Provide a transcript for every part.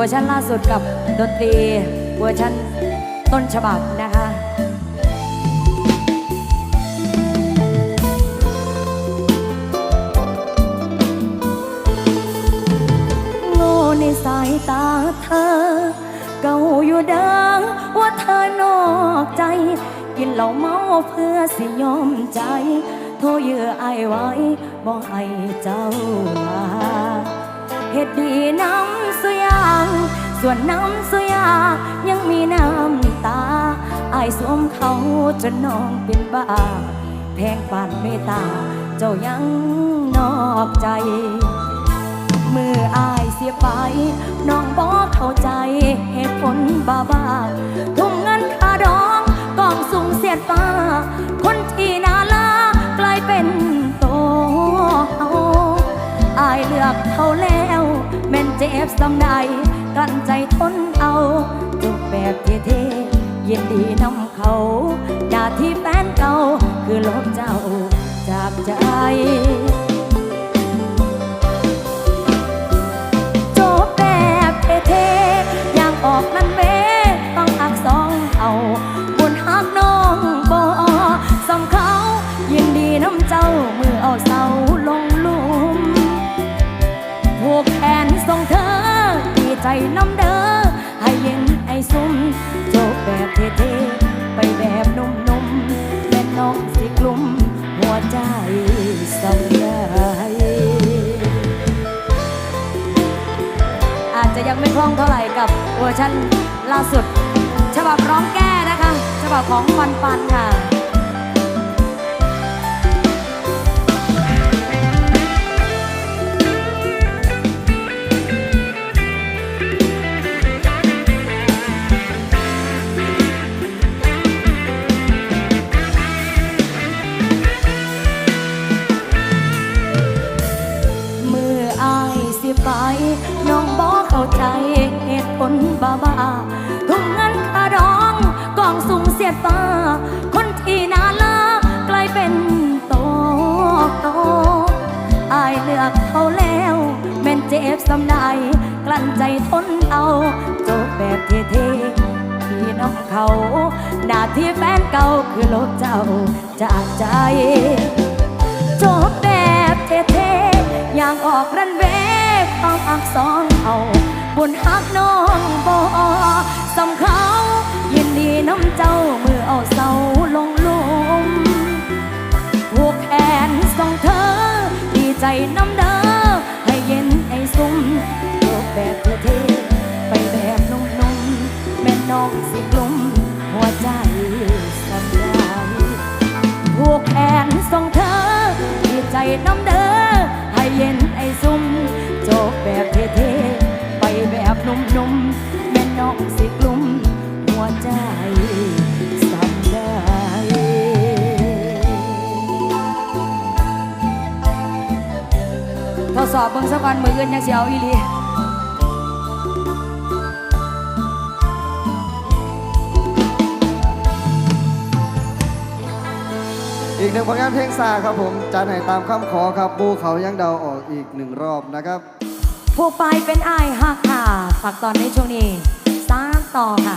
วอร์ชันล่าสุดกับดนตรีเวอร์ชันต้นฉบับนะคะโง่ในสายตาเธอ เก่าอยู่เดิมว่าเธอนอกใจ กินเหล้าเมาเพื่อสิยอมใจ โทรเยื่อไอไว้บอกให้เจ้าลา เหตุดีน้ำสุยางส่วนน้ำสุยา ยังมีน้ำตา อายสวมเขาจนน้องเป็นบ้า แพงปานเมตตา เจ้ายังนอกใจ เมื่ออายเสียไป น้องบอกเข้าใจเหตุผลบ้าบ้าทุ่มเงินค่าดองกองสูงเสียดฟ้า คน ม่นเจ็บสำใดกั้นใจทนเอาจบแบบเท่ๆยินดีนำเขาดาที่แฟนเก่าคือลบเจ้าจากใจ ชันล่าสุด ฉบับร้องแก้นะคะ ฉบับของปันปันค่ะ ลั้นใจนเอาจบแบบเท่ๆที่น้องเขา หน้าที่แฟนเก่าคือลบเจ้าจากใจ จบแบบเท่ๆอย่างออกรันเวย์ต้องอักสองเอาบุญฮักน้องบอสำเขายินดีน้ำเจ้ามือเอาเสาลงลุมผูกแขนส่งเธอ ดีใจน้ำเด้ ใจน้ำเด้อให้เย็นไอ้ซุ่มจบแบบเท่ๆไปแบบนุ่มๆแม่น้องสิกลุ่มหัวใจสำได้ทดสอบเบิ่งสักวันมืออื่นยังเสียวอีหลี อีกหนึ่งผลงานเพลงซาครับผมจันไหนตามคำขอครับบูเขายังเดาออกอีกหนึ่งรอบนะครับผู้ไปเป็นอายหักค่ะฝากตอนในช่วงนี้สร้างต่อค่ะ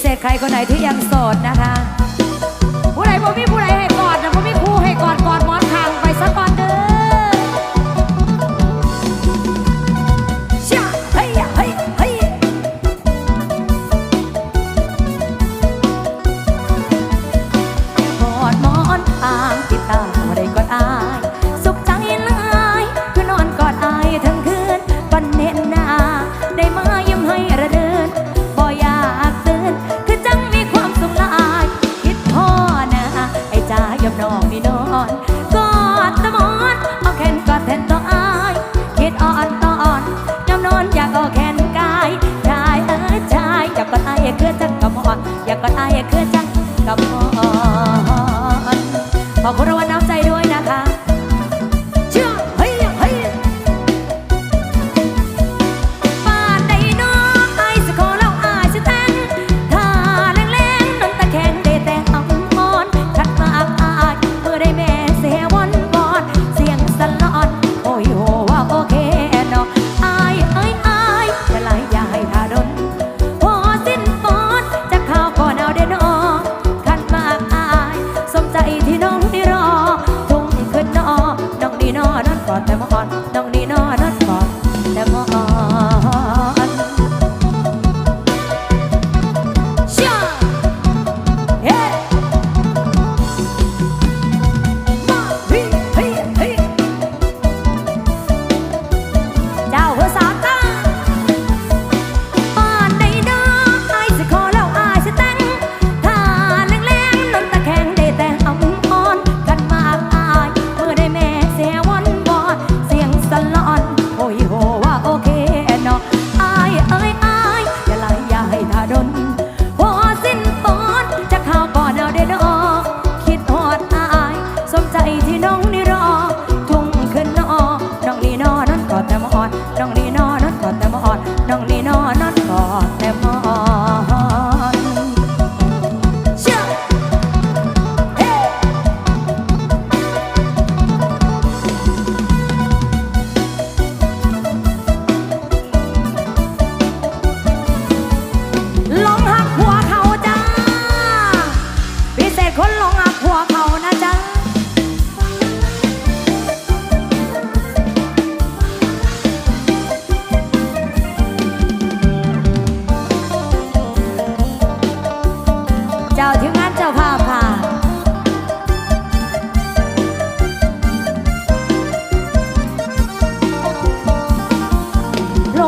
เศษใครคนไหนที่ยังโสดนะคะ ผู้ใดผมมีผู้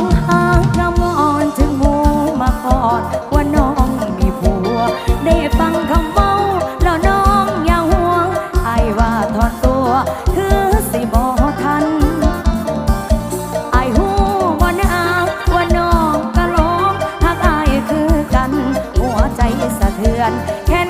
องหางพระมอนจึงหูมากอดว่าน้องมีผัว ได้ฟังคำเมาแล้วน้องอย่าห่วงไอ้ว่าถอนตัว คือสิบอทันไอหูว่านาว่าน้องกะลองหากไอคือกัน หัวใจสะเทือนแค่